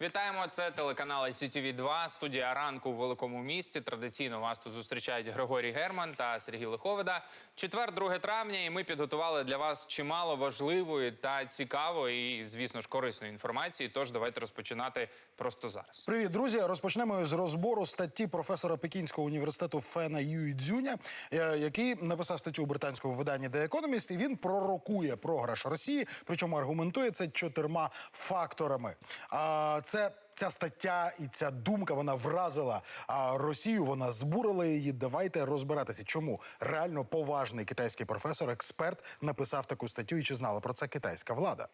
Вітаємо! Це телеканал ICTV 2 студія ранку в великому місті. Традиційно вас тут зустрічають Григорій Герман та Сергій Лиховида. Четвер, 2 травня, і ми підготували для вас чимало важливої та цікавої, і звісно ж корисної інформації. Тож давайте розпочинати просто зараз. Привіт, друзі! Розпочнемо з розбору статті професора Пекінського університету Фена Юї Дзюня, е, який написав статтю у британському виданні The Economist, і він пророкує програш Росії, причому аргументує це чотирма факторами. Це. Ця стаття і ця думка вона вразила Росію. Вона збурила її. Давайте розбиратися, чому реально поважний китайський професор, експерт написав таку статтю, і чи знала про це китайська влада.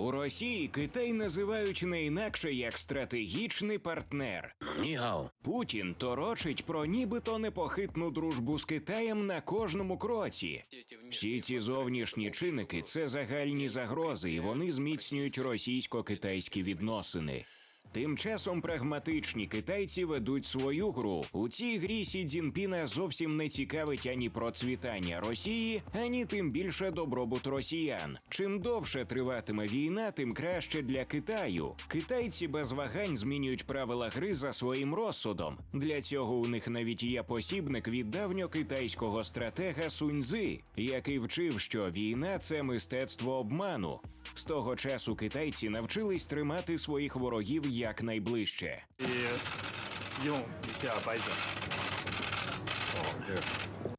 У Росії Китай називають не інакше як стратегічний партнер. 你好，Путін торочить про нібито непохитну дружбу з Китаєм на кожному кроці. Всі ці зовнішні чинники це загальні загрози, і вони зміцнюють російсько-китайські відносини. Тим часом прагматичні китайці ведуть свою гру. У цій грі Сі Цзіньпіна зовсім не цікавить ані процвітання Росії, ані тим більше добробут росіян. Чим довше триватиме війна, тим краще для Китаю. Китайці без вагань змінюють правила гри за своїм розсудом. Для цього у них навіть є посібник від давньокитайського стратега Суньзи, який вчив, що війна це мистецтво обману. З того часу китайці навчились тримати своїх ворогів якнайближче. І...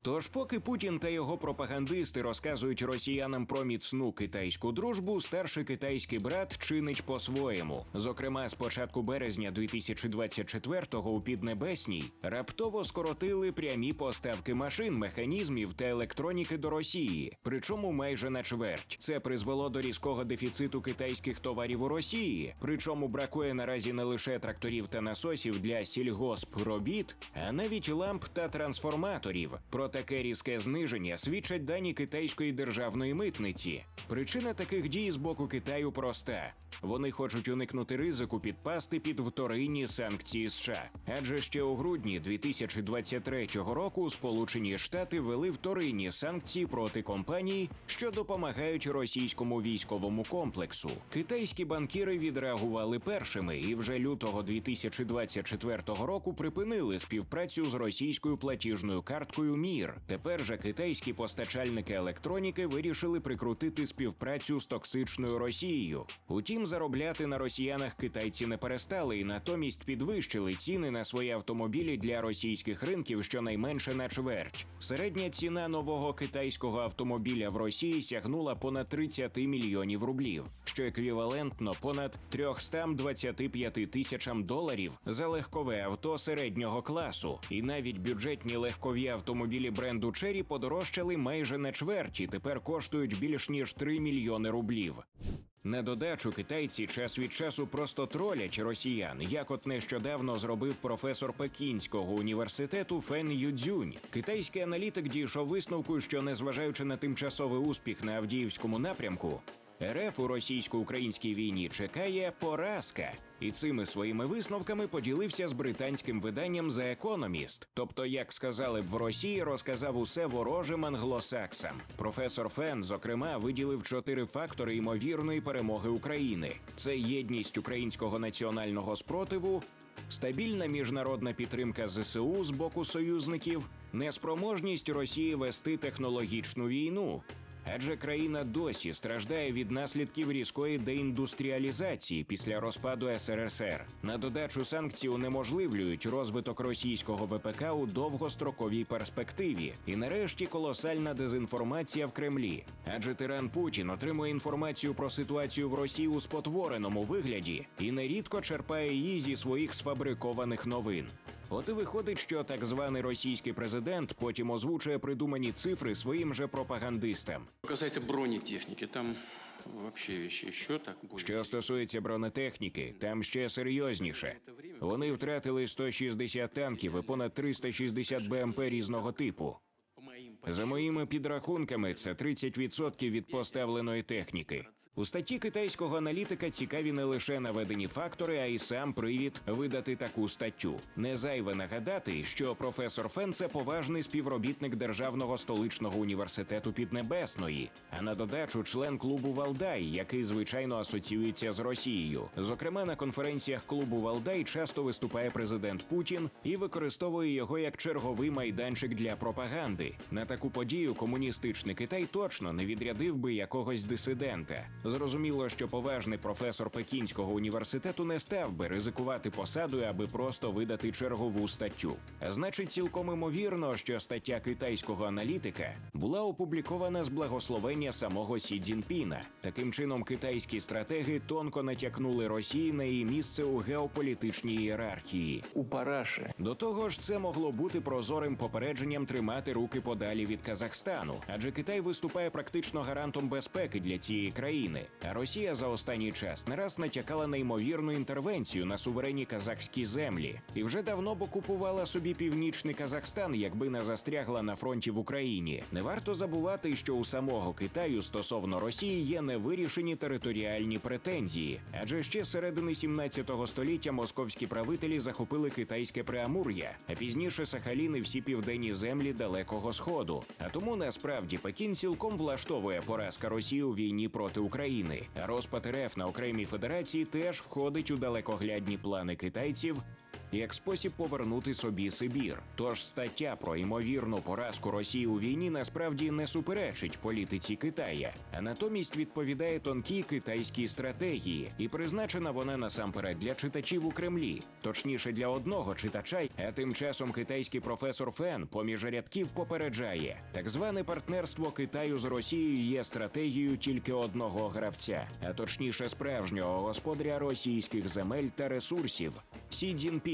Тож, поки Путін та його пропагандисти розказують росіянам про міцну китайську дружбу, старший китайський брат чинить по-своєму. Зокрема, з початку березня 2024-го у Піднебесній раптово скоротили прямі поставки машин, механізмів та електроніки до Росії, причому майже на чверть. Це призвело до різкого дефіциту китайських товарів у Росії. Причому бракує наразі не лише тракторів та насосів для сільгоспробіт, а навіть ламп та трансформаторів. Про таке різке зниження свідчать дані китайської державної митниці. Причина таких дій з боку Китаю проста. Вони хочуть уникнути ризику підпасти під вторинні санкції США. Адже ще у грудні 2023 року Сполучені Штати ввели вторинні санкції проти компаній, що допомагають російському військовому комплексу. Китайські банкіри відреагували першими і вже лютого 2024 року припинили співпрацю з російською платіжною карткою Мір. Тепер же китайські постачальники електроніки вирішили прикрутити співпрацю з токсичною Росією. Утім, заробляти на росіянах китайці не перестали і натомість підвищили ціни на свої автомобілі для російських ринків щонайменше на чверть. Середня ціна нового китайського автомобіля в Росії сягнула понад 30 мільйонів рублів, що еквівалентно понад 325 тисячам доларів за легкове авто середнього класу. І навіть бюджетні легкові автомобілі бренду Чері подорожчали майже на чверть і тепер коштують більш ніж 3 мільйони рублів. На додачу китайці час від часу просто тролять росіян, як от нещодавно зробив професор Пекінського університету Фен Юдзюнь. Китайський аналітик дійшов висновку, що незважаючи на тимчасовий успіх на Авдіївському напрямку. РФ у російсько-українській війні чекає поразка, і цими своїми висновками поділився з британським виданням The Economist. Тобто, як сказали б в Росії, розказав усе ворожим англосаксам. Професор Фен, зокрема, виділив чотири фактори ймовірної перемоги України: це єдність українського національного спротиву. Стабільна міжнародна підтримка ЗСУ з боку союзників, неспроможність Росії вести технологічну війну, Адже країна досі страждає від наслідків різкої деіндустріалізації після розпаду СРСР. На додачу санкції унеможливлюють розвиток російського ВПК у довгостроковій перспективі. І нарешті колосальна дезінформація в Кремлі. Адже тиран Путін отримує інформацію про ситуацію в Росії у спотвореному вигляді і нерідко черпає її зі своїх сфабрикованих новин. От і виходить, що так званий російський президент потім озвучує придумані цифри своїм же пропагандистам. Что бронетехніки, там вообще ще що так буде. Що стосується бронетехніки, там ще серйозніше. Вони втратили 160 танків і понад 360 БМП різного типу. За моїми підрахунками, це 30% від поставленої техніки. У статті китайського аналітика цікаві не лише наведені фактори, а й сам привід видати таку статтю. Не зайве нагадати, що професор Фен це поважний співробітник Державного столичного університету Піднебесної, а на додачу член клубу Валдай, який звичайно асоціюється з Росією. Зокрема, на конференціях клубу Валдай часто виступає президент Путін і використовує його як черговий майданчик для пропаганди. На таку подію комуністичний Китай точно не відрядив би якогось дисидента. Зрозуміло, що поважний професор Пекінського університету не став би ризикувати посадою, аби просто видати чергову статтю. Значить, цілком імовірно, що стаття китайського аналітика була опублікована з благословення самого Сі Цзіньпіна. Таким чином, китайські стратеги тонко натякнули Росії на її місце у геополітичній ієрархії. у параши. До того ж, це могло бути прозорим попередженням тримати руки подалі від Казахстану, адже Китай виступає практично гарантом безпеки для цієї країни. А Росія за останній час не раз натякала на ймовірну інтервенцію на суверенні казахські землі і вже давно б окупувала собі північний Казахстан, якби не застрягла на фронті в Україні. Не варто забувати, що у самого Китаю стосовно Росії є невирішені територіальні претензії, адже ще середини 17 століття московські правителі захопили китайське Преамур'я, а пізніше Сахалін і всі південні землі Далекого Сходу. А тому насправді Пекін цілком влаштовує поразка Росії у війні проти України. Розпад РФ на окремій федерації теж входить у далекоглядні плани китайців. Як спосіб повернути собі Сибір, тож стаття про ймовірну поразку Росії у війні насправді не суперечить політиці Китая, а натомість відповідає тонкій китайській стратегії, і призначена вона насамперед для читачів у Кремлі, точніше для одного читача. А тим часом китайський професор Фен поміж рядків попереджає, так зване партнерство Китаю з Росією є стратегією тільки одного гравця, а точніше справжнього господаря російських земель та ресурсів Сі